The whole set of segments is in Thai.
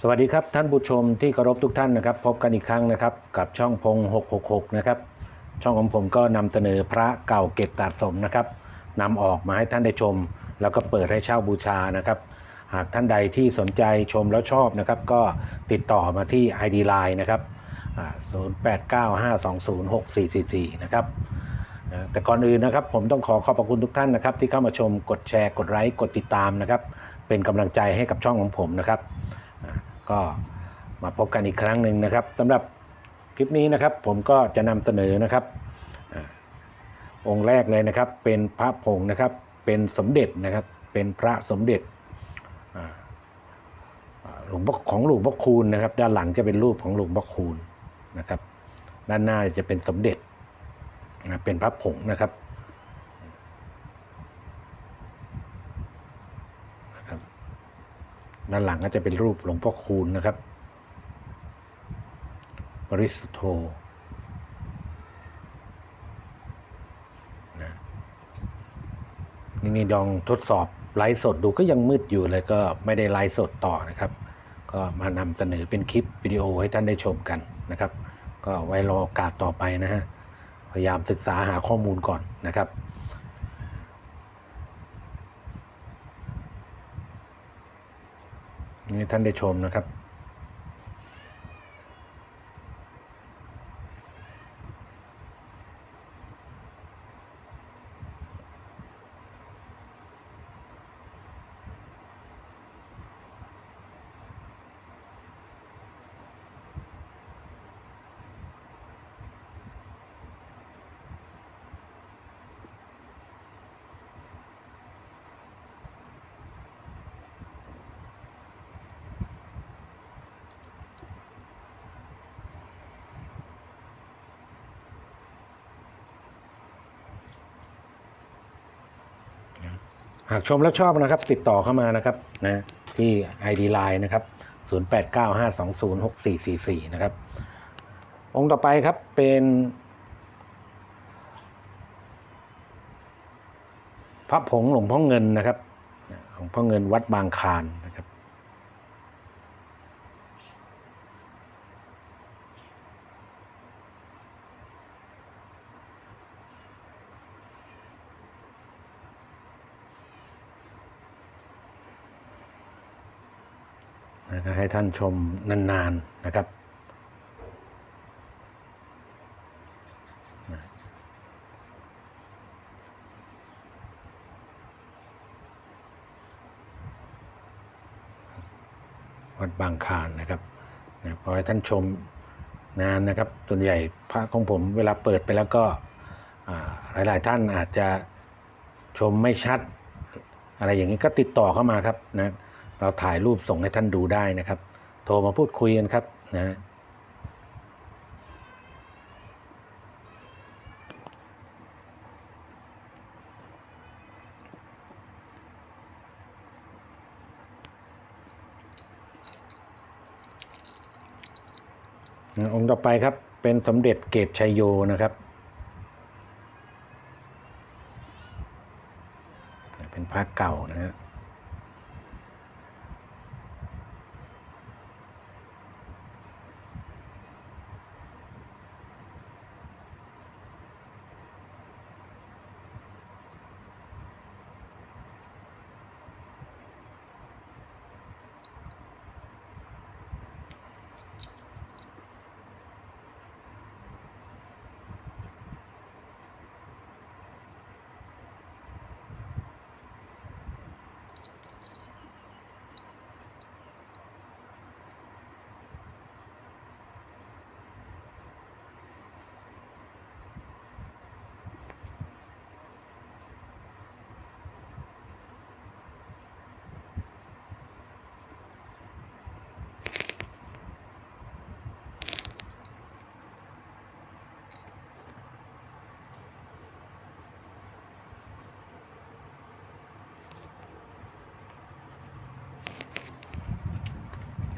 สวัสดีครับท่านผู้ชมที่เคารพทุกท่านนะครับ พบกันอีกครั้งนะครับ กับช่องพง 666 นะครับ ช่องของผมก็นำเสนอพระเก่าเก็บสะสมนะครับนำออกมาให้ท่านได้ชม แล้วก็เปิดให้เช่าบูชานะครับ หากท่านใดที่สนใจชมแล้วชอบนะครับ ก็ติดต่อมาที่ ID Line นะครับอ่า0895206444 นะครับแต่ก่อนอื่นนะครับผมต้องขอขอบพระคุณทุกท่านนะครับ ที่เข้ามาชมกดแชร์กดไลค์กดติดตามนะครับ เป็นกำลังใจให้กับช่องของผมนะครับ ก็มาพบกันอีกครั้งหนึ่งนะครับสำหรับคลิปนี้นะครับ ผมก็จะนำเสนอนะครับอองค์แรกเลยนะครับ เป็นพระผงนะครับ เป็นสมเด็จนะครับ เป็นพระสมเด็จหลวงพ่อของหลวงพ่อคูณนะครับ ด้านหลังจะเป็นรูปของหลวงพ่อคูณนะครับ ด้านหน้าจะเป็นสมเด็จเป็นพระผงนะครับ ด้านหลังก็จะเป็นรูปหลวงพ่อคูณนะครับ บริสุทโธนะนี่นี่ลองทดสอบไลฟ์สดดูก็ยังมืดอยู่เลยก็ไม่ได้ไลฟ์สดต่อนะครับ ก็มานำเสนอเป็นคลิปวิดีโอให้ท่านได้ชมกันนะครับ ก็ไว้รอโอกาสต่อไปนะฮะ พยายามศึกษาหาข้อมูลก่อนนะครับ นี่ท่านได้ชมนะครับ หากชมแล้วชอบนะครับ ติดต่อเข้ามานะครับนะที่ ID Line นะครับ 0895206444 นะครับ องค์ต่อไปครับเป็นพระผงหลวงพ่อเงินนะครับหลวงพ่อเงินวัดบางคานนะครับ นะ ก็ให้ท่านชมนานๆนะครับ วัดบางคานนะครับพอให้ท่านชมนานนะครับ ส่วนใหญ่พระของผมเวลาเปิดไปแล้วก็หลายๆท่านอาจจะชมไม่ชัด อะไรอย่างนี้ก็ติดต่อเข้ามาครับนะ เราถ่ายรูปส่งให้ท่านดูได้นะครับ โทรมาพูดคุยกันครับนะองค์ต่อไปครับเป็นสมเด็จเกตชัยโยนะครับ เป็นพระเก่านะฮะ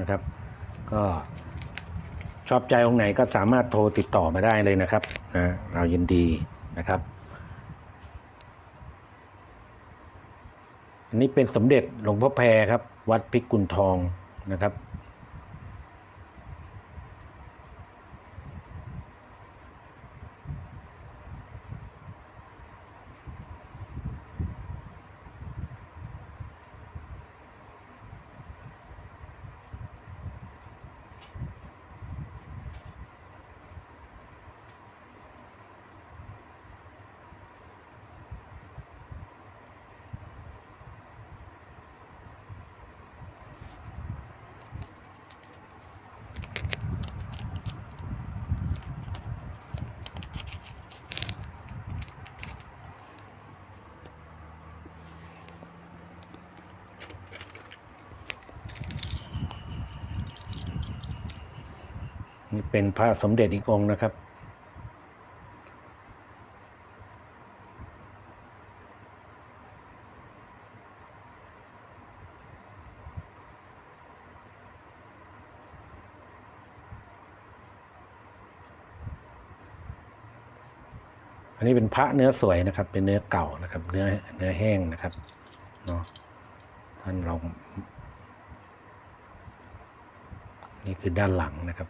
นะครับ ก็ชอบใจองค์ไหนก็สามารถโทรติดต่อมาได้เลยนะครับนะเรายินดีนะครับ อันนี้เป็นสมเด็จหลวงพ่อแพรครับ วัดพิกุลทองนะครับ เป็นพระสมเด็จอีกองค์นะครับ อันนี้เป็นพระเนื้อสวยนะครับ เป็นเนื้อเก่านะครับ เนื้อเนื้อแห้งนะครับเนาะท่านลองนี่คือด้านหลังนะครับ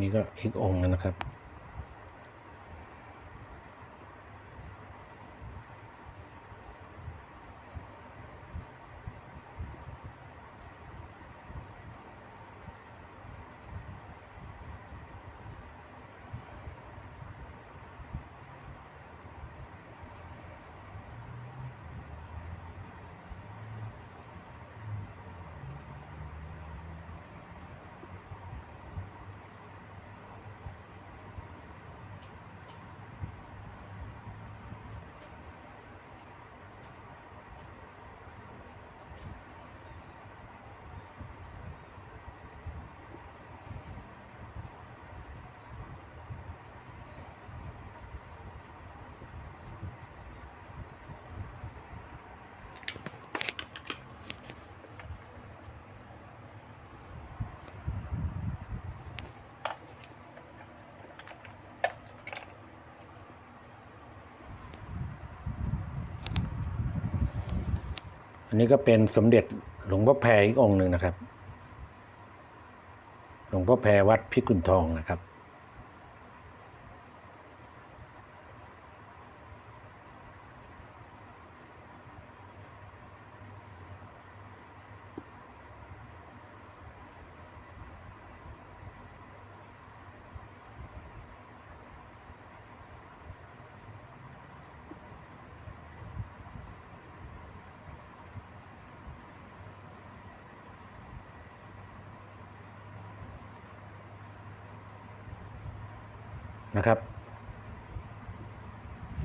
นี่ก็อีกองค์นึงนะครับ อันนี้ก็เป็นสมเด็จหลวงพ่อแพรอีกองค์หนึ่งนะครับ หลวงพ่อแพรวัดพิกุลทองนะครับ นะครับ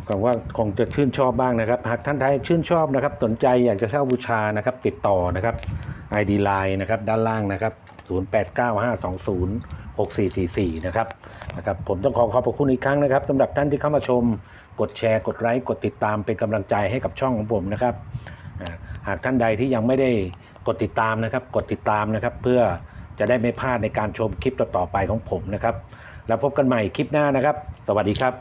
ก็ว่าคงจะชื่นชอบบ้างนะครับ หากท่านใดชื่นชอบนะครับ สนใจอยากจะเช่าบูชานะครับ ติดต่อนะครับ ID Line นะครับ ด้านล่างนะครับ 0895206444 นะครับนะครับ ผมต้องขอขอบพระคุณอีกครั้งนะครับสำหรับท่านที่เข้ามาชม กดแชร์ กดไลค์ กดติดตามเป็นกำลังใจให้กับช่องของผมนะครับ หากท่านใดที่ยังไม่ได้กดติดตามนะครับ กดติดตามนะครับ เพื่อจะได้ไม่พลาดในการชมคลิปต่อๆไปของผมนะครับ แล้วพบกันใหม่คลิปหน้านะครับ สวัสดีครับ